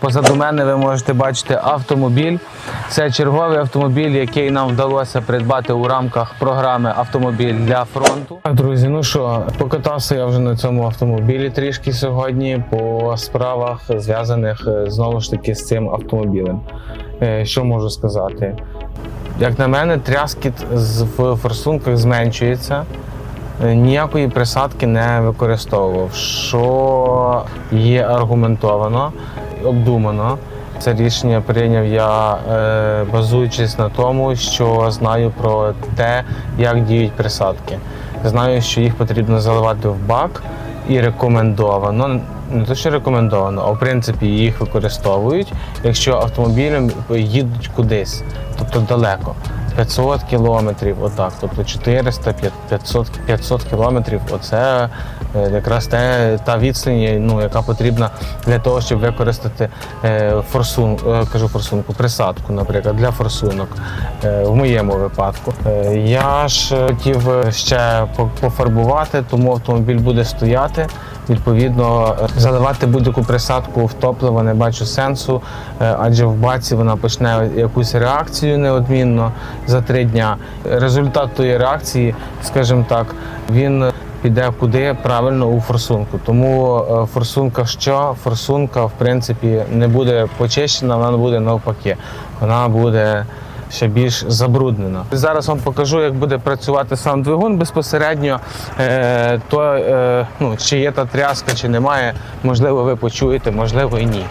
Позаду мене ви можете бачити автомобіль. Це черговий автомобіль, який нам вдалося придбати у рамках програми Автомобіль для фронту. Друзі, ну що, покатався я вже на цьому автомобілі трішки сьогодні по справах, зв'язаних е, знову ж таки з цим автомобілем. Е, Що можу сказати? Як на мене, тряскіт в форсунках зменшується. Е, Ніякої присадки не використовував, що є аргументовано, обдумано. Це рішення прийняв я, е, базуючись на тому, що знаю про те, як діють присадки. Знаю, що їх потрібно заливати в бак і рекомендовано. Не то, що рекомендовано, а в принципі їх використовують, якщо автомобілем їдуть кудись, тобто далеко. 500 кілометрів, отак, тобто 400, 500, 500 кілометрів, оце е, якраз те, та відстань, ну, яка потрібна для того, щоб використати е, форсун, е, кажу форсунку, присадку, наприклад, для форсунок в моєму випадку. Я ж хотів ще по- пофарбувати, тому автомобіль буде стояти. Відповідно, заливати будь-яку присадку в топливо не бачу сенсу, е, адже в баці вона почне якусь реакцію неодмінно за три дня. Результат тої реакції, скажімо так, він піде куди правильно у форсунку. Тому е, форсунка що? Форсунка, в принципі, не буде почищена, вона буде навпаки. Вона буде ще більш забруднена. Зараз вам покажу, як буде працювати сам двигун безпосередньо. Е, то, е, ну, чи є та тряска, чи немає, можливо, ви почуєте, можливо, і ні.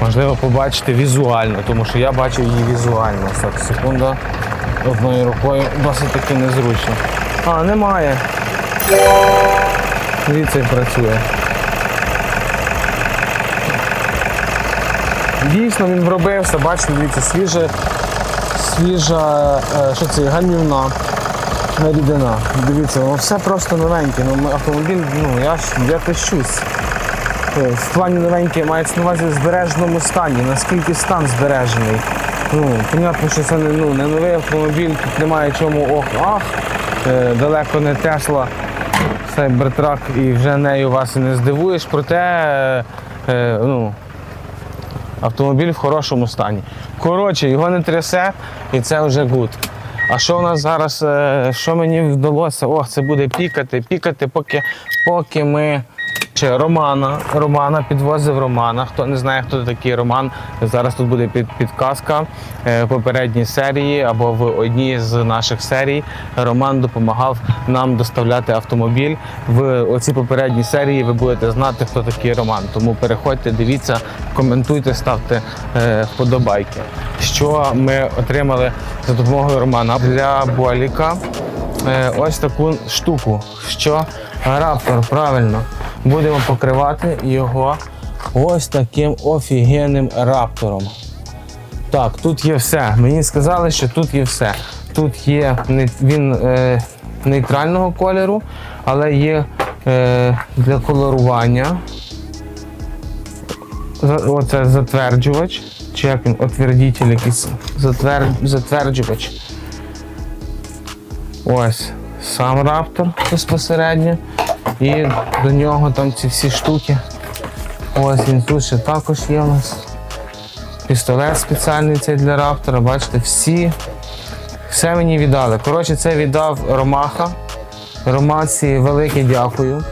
Можливо, побачите візуально, тому що я бачив її візуально. Так, секунда. Одною рукою досить таки незручно. А, немає. Дивіться, працює. Дійсно, він вробився, бачите, дивіться, свіже, свіжа, е, що це, гальмівна рідина. Дивіться, воно все просто новеньке. Ну, автомобіль, ну я ж я тащусь. Е, В плані новеньке мається на увазі в збереженому стані, наскільки стан збережений. Ну, понятно, що це не, ну, не новий автомобіль, тут немає чому ох-ах. Е, далеко не Тесла, Cybertruck і вже нею вас і не здивуєш, проте ну, автомобіль в хорошому стані. Коротше, його не трясе і це вже гуд. А що у нас зараз, е, що мені вдалося? О, це буде пікати, пікати, поки, поки ми. Чи Романа, Романа підвозив Романа. Хто не знає, хто такий Роман, зараз тут буде під, підказка Е, в попередній серії або в одній з наших серій. Роман допомагав нам доставляти автомобіль. В оцій попередній серії ви будете знати, хто такий Роман. Тому переходьте, дивіться, коментуйте, ставте е, вподобайки. Що ми отримали за допомогою Романа для Боліка? Е, ось таку штуку. Що раптор, правильно, будемо покривати його ось таким офігенним раптором. Так, тут є все. Мені сказали, що тут є все. Тут є він е, нейтрального кольору, але є е, для колорування. Оце затверджувач. Чи як він? Отвердитель якийсь. Затвер... Затверджувач. Ось сам раптор безпосередньо. І до нього там ці всі штуки. Ось він тут ще також є у нас. Пістолет спеціальний цей для раптора. Бачите, всі. Все мені віддали. Коротше, це віддав Ромаха. Ромаці велике дякую.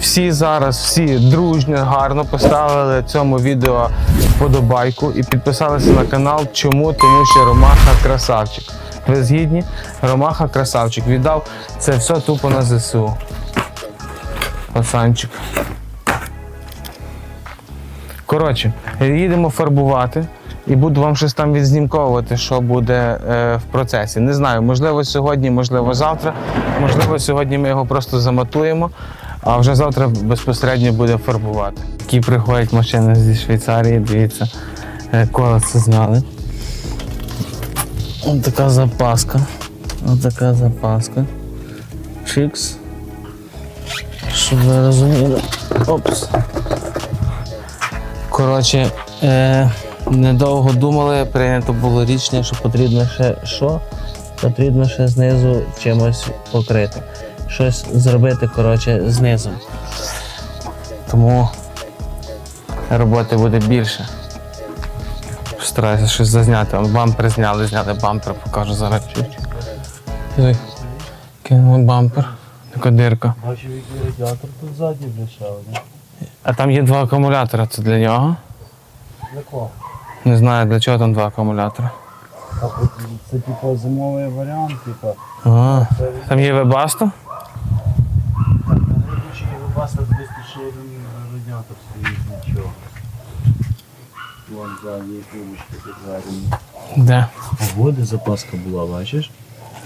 Всі зараз, всі дружньо, гарно поставили цьому відео вподобайку і підписалися на канал. Чому? Тому що Ромаха красавчик. Ви згідні? Ромаха красавчик. Віддав це все тупо на ЗСУ. Пацанчик. Коротше, їдемо фарбувати і буду вам щось там відзнімковувати, що буде е, в процесі. Не знаю, можливо, сьогодні, можливо, завтра. Можливо, сьогодні ми його просто заматуємо, а вже завтра безпосередньо буде фарбувати. Такі приходять машини зі Швейцарії, дивіться, е, колеса зняли. Ось така запаска. Ось така запаска. Чикс. Щоб ви розуміли. Опс. Коротше, е, недовго думали, прийнято було рішення, що потрібно ще що? Потрібно ще знизу чимось покрити. Щось зробити, коротше, знизу. Тому роботи буде більше. Стараюся щось зазняти. Вон бампер зняли, зняли бампер, покажу зараз. Кинули бампер. Така дирка. Бачив, який радіатор тут ззаді. А там є два акумулятора, це для нього. Для кого? Не знаю для чого там два акумулятора. Так, от це типу зимовий варіант, типу. А, там є вебасто? Виключені вибаси 200 ще один радіатор стоїть, Вон ззаді крилечко підведені. Де? Води запаска була, бачиш?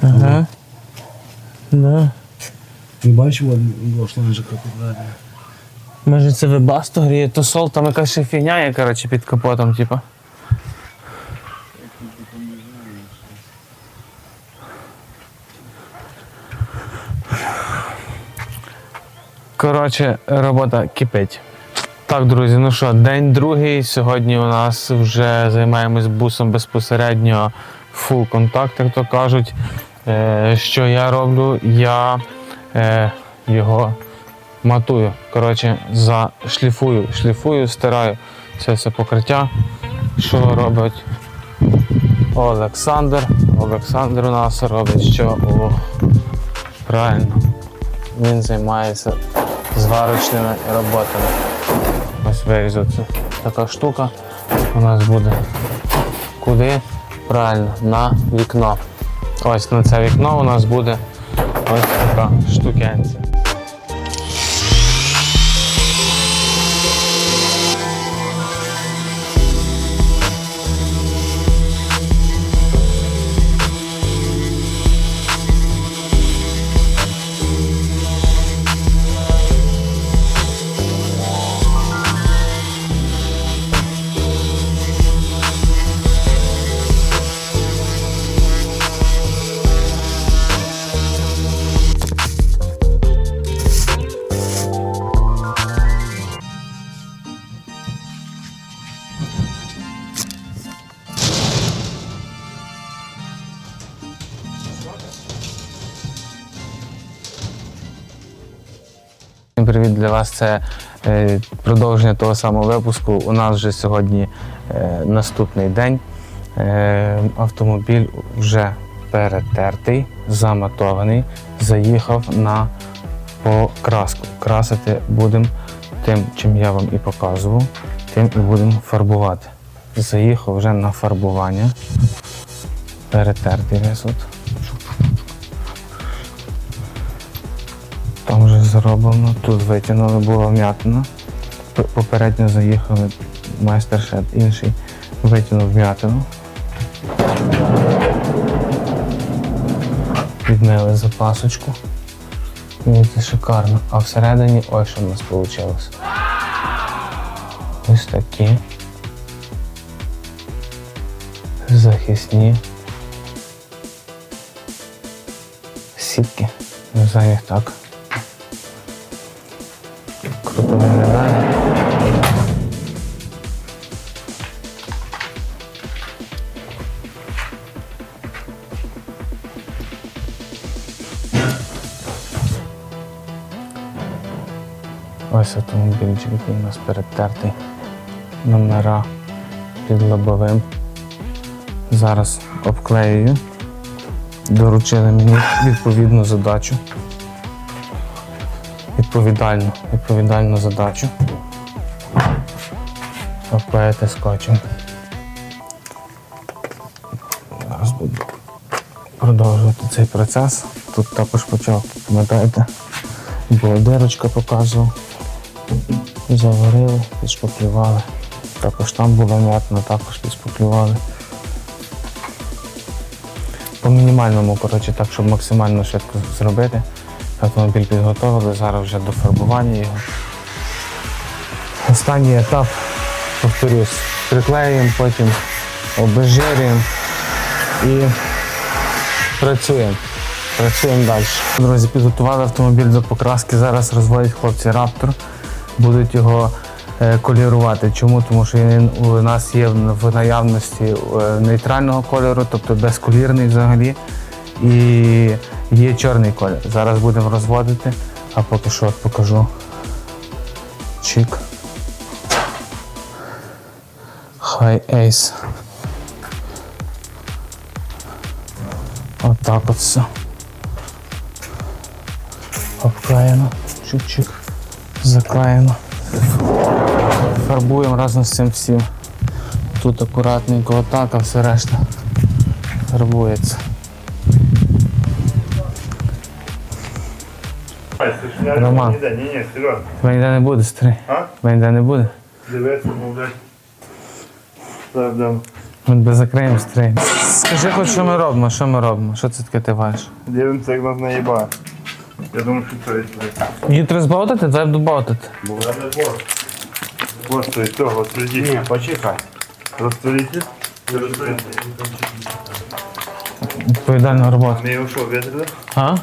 Ага. Да. Ти бачиш, вон шланжика підведена. Може це вебасто гріє, то сол, там якась ще фігня є, коротше, під капотом, типу. Коротше, робота кипить. Так, друзі, ну що, день другий. Сьогодні у нас вже займаємось бусом безпосередньо фул контакт, як то кажуть. Е, що я роблю? Я е, його матую. Коротше, зашліфую, шліфую, стираю це все покриття. Що робить Олександр? Олександр у нас робить що? О, правильно. Він займається зварочними роботами. Ось вирізується така штука. У нас буде куди? Правильно, на вікно. Ось на це вікно у нас буде ось така штукенця. Всім Привіт для вас. Це е, продовження того самого випуску. У нас вже сьогодні е, наступний день. Е, автомобіль вже перетертий, заматований, заїхав на покраску. Красити будемо тим, чим я вам і показував, тим і будемо фарбувати. Заїхав вже на фарбування. Перетертий весь Там вже зроблено, тут витягнули, була вм'ятина. Попередньо заїхали майстер-шед інший, витягнув вм'ятину. Відмили запасочку. Це шикарно. А всередині ось що в нас вийшло. Ось такі. Захисні. Сітки. Не знаю, як так. Ось автомобільчик, який у нас перетертий. Номера під лобовим. Зараз обклеюю. Доручили мені відповідну задачу відповідальну, відповідальну задачу. Обклеїти скотчем. Зараз буду продовжувати цей процес. Тут також почав, пам'ятаєте, була дирочка показував. Заварили, підшпаклювали. Також там було м'ятно, також підшпаклювали. По мінімальному, коротше, так, щоб максимально швидко зробити. Автомобіль підготовили, зараз вже до фарбування його. Останній етап, повторюсь, приклеюємо, потім обезжирюємо і працюємо. Працюємо далі. Друзі, підготували автомобіль до покраски. Зараз розводять хлопці Раптор. Будуть його е, колірувати. Чому? Тому що він у нас є в наявності е, нейтрального кольору, тобто безколірний взагалі. І є чорний колір. Зараз будемо розводити, а поки що от покажу. Чик. Хай Ейс. Отак от все. Обклеєно. Чик-чик. Заклеєно. Фарбуємо разом з цим всім. Тут акуратненько отак, а все решта фарбується. Роман. Ні, ні, ні, серйозно. Тебе ніде не буде, старий. А? Тебе ніде не буде. Дивися, ну, блядь. Зараз дам. Ми тебе закриємо старий. Скажи хоч, що ми робимо, що ми робимо? Що це таке ти вариш? Дивимося, як нас наїбає. Я думаю, що це є. Її треба збавтити, давай добавтити. Просто із цього сліді. Ні, почекай. Розтворіть. Відповідальна робота. Ми його що, витрили? А?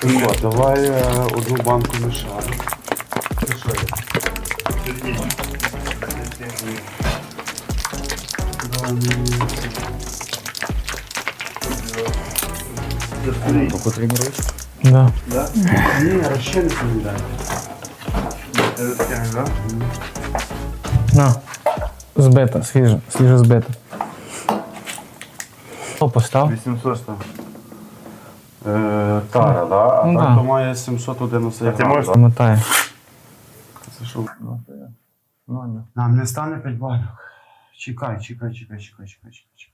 Шумко, давай е, одну банку мішаю. Потрібно ручку? Да. Ні, розчинник не дай. На. Збита, свіжа, свіжо збита. Що постав? 800 став. Тара, да? А Ну, так да. то має 711 А ти грам, можеш- да? Мотає. Це що? Нам не стане 5 банок. Чекай, чекай, чекай, чекай, чекай, чекай.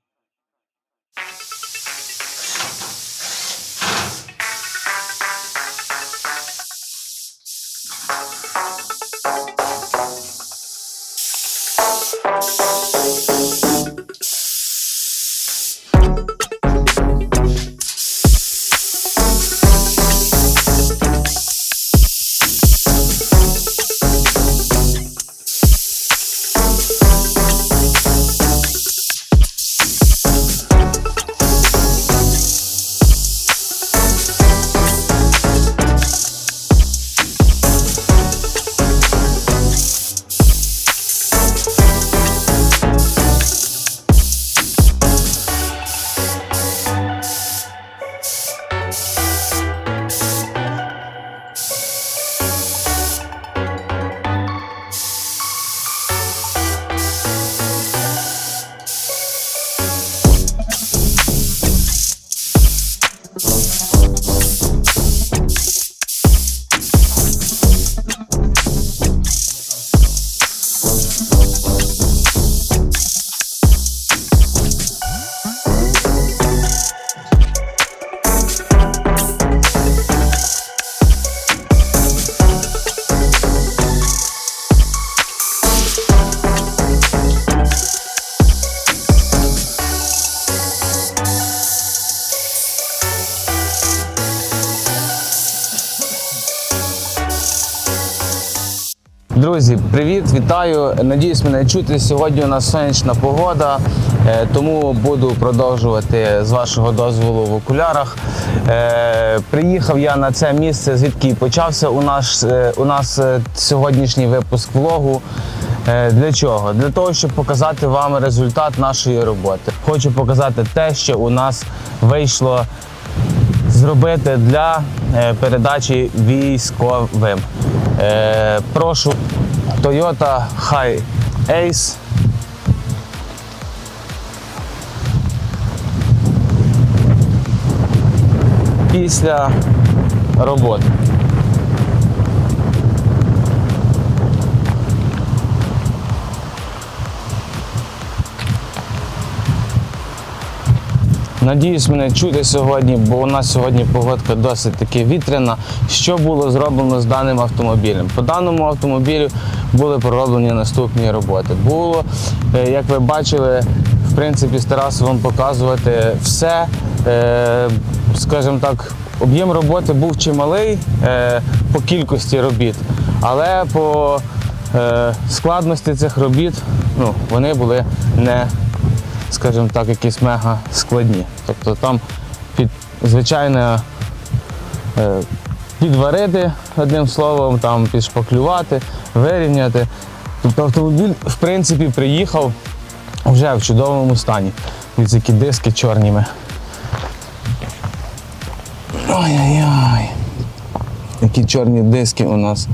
Друзі, привіт, вітаю. Надіюсь, мене чути. Сьогодні у нас сонячна погода, е, тому буду продовжувати з вашого дозволу в окулярах. Е, Приїхав я на це місце, звідки почався у нас, е, у нас сьогоднішній випуск влогу. Для чого? Для того, щоб показати вам результат нашої роботи. Хочу показати те, що у нас вийшло зробити для передачі військовим. Е, прошу Toyota High Ace. Після роботи. Надіюсь, мене чути сьогодні, бо у нас сьогодні погодка досить таки вітряна. Що було зроблено з даним автомобілем? По даному автомобілю були пророблені наступні роботи. Було, е, як ви бачили, в принципі, старався вам показувати все. Е, Скажімо так, об'єм роботи був чималий е, по кількості робіт, але по складності цих робіт ну, вони були не скажімо так, якісь мега складні. Тобто там під звичайне е, підварити, одним словом, там підшпаклювати, вирівняти. Тобто автомобіль, в принципі, приїхав вже в чудовому стані. Від які диски чорніми. Ой-ой-ой. Які чорні диски у нас.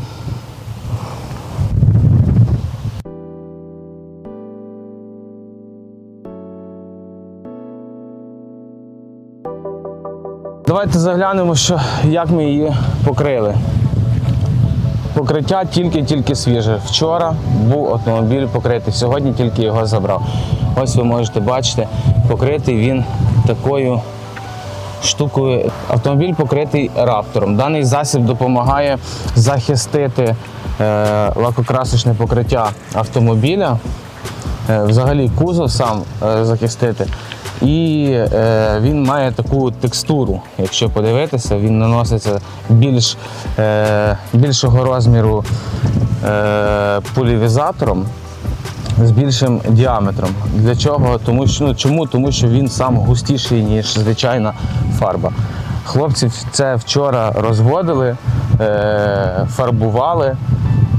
Заглянемо, що, як ми її покрили. Покриття тільки-тільки свіже. Вчора був автомобіль покритий, сьогодні тільки його забрав. Ось ви можете бачити, покритий він такою штукою. Автомобіль покритий раптором. Даний засіб допомагає захистити е, лакокрасочне покриття автомобіля, е, взагалі кузов сам е, захистити. І е, він має таку текстуру. Якщо подивитися, він наноситься більш, е, більшого розміру е, полівізатором з більшим діаметром. Для чого? Тому що, ну, чому? Тому що він сам густіший, ніж звичайна фарба. Хлопці це вчора розводили, е, фарбували.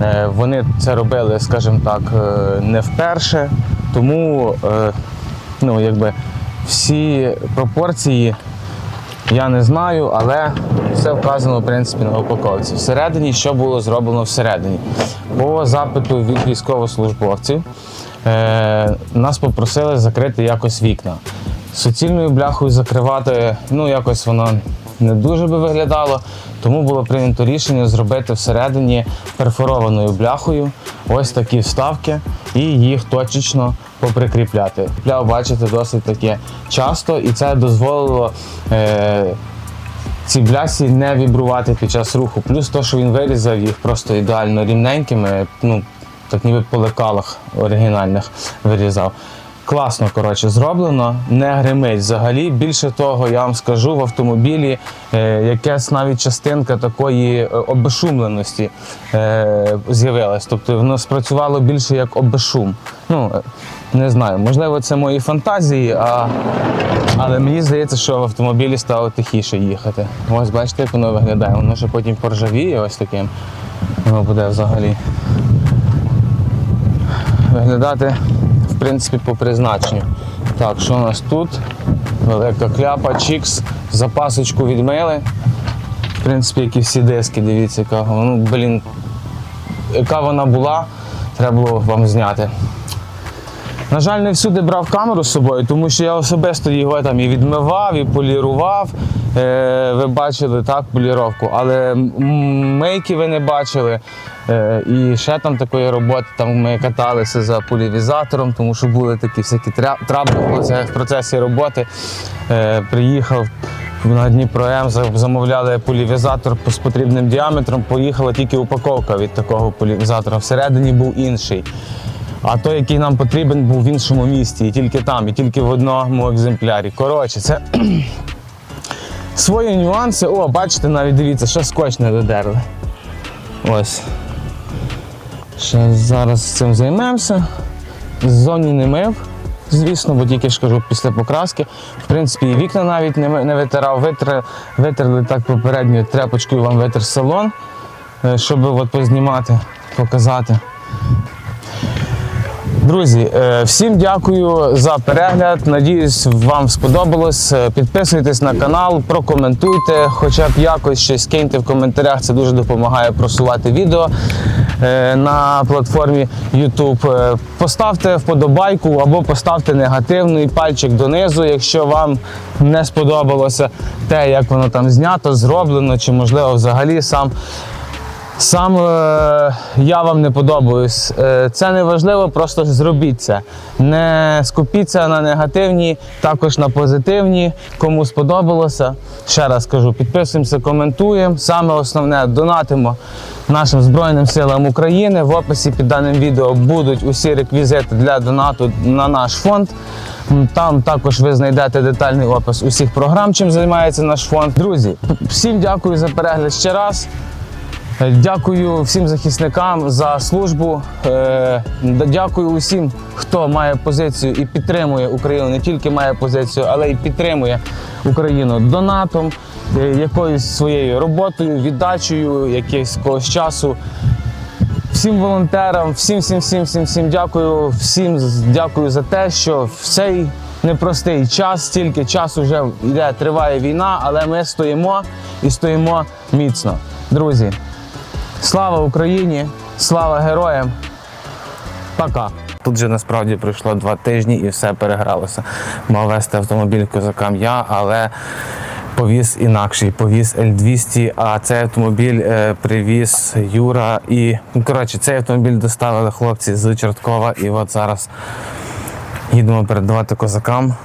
Е, вони це робили, скажімо так, е, не вперше. Тому е, ну, якби всі пропорції я не знаю, але все вказано в принципі на упаковці. Всередині, що було зроблено всередині. По запиту від військовослужбовців е, нас попросили закрити якось вікна. Суцільною бляхою закривати, ну якось воно не дуже би виглядало, тому було прийнято рішення зробити всередині перфорованою бляхою ось такі вставки і їх точечно поприкріпляти. Пляв, бачите, досить таке часто, і це дозволило е, ці блясі не вібрувати під час руху. Плюс то, що він вирізав їх просто ідеально рівненькими, ну так ніби по лекалах оригінальних вирізав. Класно, коротше, зроблено, не гримить взагалі. Більше того, я вам скажу, в автомобілі е, якась навіть частинка такої е, обешумленості е, з'явилась. Тобто воно спрацювало більше як обешум. Ну, е, не знаю, можливо, це мої фантазії, а, але мені здається, що в автомобілі стало тихіше їхати. Ось бачите, як воно виглядає. Воно ще потім поржавіє ось таким. Воно буде взагалі виглядати, в принципі, по призначенню. Так, що у нас тут? Велика кляпа, чікс, запасочку відмили. В принципі, як і всі диски, дивіться, яка. Ну, блін, яка вона була, треба було вам зняти. На жаль, не всюди брав камеру з собою, тому що я особисто його там і відмивав, і полірував. Е, ви бачили так поліровку, але м- мийки ви не бачили. Е, і ще там такої роботи. Там ми каталися за полівізатором, тому що були такі всякі трабли в процесі роботи. Е, приїхав на Дніпро М, замовляли полівізатор з потрібним діаметром. Поїхала тільки упаковка від такого полівізатора. Всередині був інший. А той, який нам потрібен, був в іншому місті, і тільки там, і тільки в одному екземплярі. Коротше, це свої нюанси. О, бачите, навіть дивіться, ще скотч не додерли. Ось. Ще зараз цим займемося. Ззовні не мив, звісно, бо тільки ж кажу, після покраски. В принципі, і вікна навіть не, не витирав, Витер, витерли так попередньою тряпочкою вам витер салон, е, щоб от познімати, показати. Друзі, е, всім дякую за перегляд. Надіюсь, вам сподобалось. Е, Підписуйтесь на канал, прокоментуйте, хоча б якось щось киньте в коментарях. Це дуже допомагає просувати відео е, на платформі YouTube. Поставте вподобайку або поставте негативний пальчик донизу, якщо вам не сподобалося те, як воно там знято, зроблено, чи можливо взагалі сам. Сам е, я вам не подобаюсь. Е, це не важливо, просто зробіть це. Не скупіться на негативні, також на позитивні. Кому сподобалося. Ще раз кажу, підписуємося, коментуємо. Саме основне донатимо нашим Збройним силам України. В описі під даним відео будуть усі реквізити для донату на наш фонд. Там також ви знайдете детальний опис усіх програм, чим займається наш фонд. Друзі, всім дякую за перегляд ще раз. Е, Дякую всім захисникам за службу. Е, Дякую усім, хто має позицію і підтримує Україну. Не тільки має позицію, але й підтримує Україну донатом, е, якоюсь своєю роботою, віддачею, якийсь когось часу. Всім волонтерам, всім, всім, всім, всім, всім дякую. Всім дякую за те, що в цей непростий час, стільки часу вже йде, триває війна, але ми стоїмо і стоїмо міцно. Друзі, слава Україні! Слава героям! Пока. Тут же насправді пройшло два тижні і все перегралося. Мав вести автомобіль козакам я, але повіз інакший, повіз L200, а цей автомобіль е, привіз Юра. І ну, коротше, цей автомобіль доставили хлопці з Чорткова, і от зараз їдемо передавати козакам.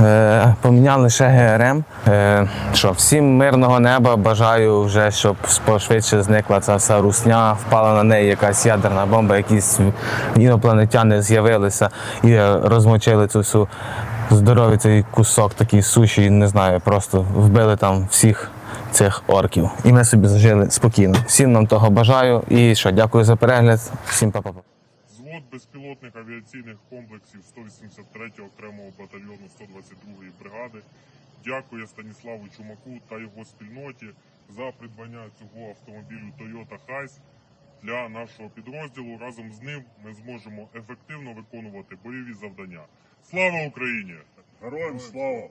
Е, поміняли ще ГРМ. Е, що, всім мирного неба. Бажаю вже, щоб пошвидше зникла ця вся русня, впала на неї якась ядерна бомба, якісь інопланетяни з'явилися і розмочили цю всю здоровий цей кусок, такий суші, не знаю, просто вбили там всіх цих орків. І ми собі зажили спокійно. Всім нам того бажаю. І що, дякую за перегляд. Всім па-па. Безпілотних авіаційних комплексів 183-го окремого батальйону 122-ї бригади дякує Станіславу Чумаку та його спільноті за придбання цього автомобілю Toyota Hiace для нашого підрозділу. Разом з ним ми зможемо ефективно виконувати бойові завдання. Слава Україні! Героям слава!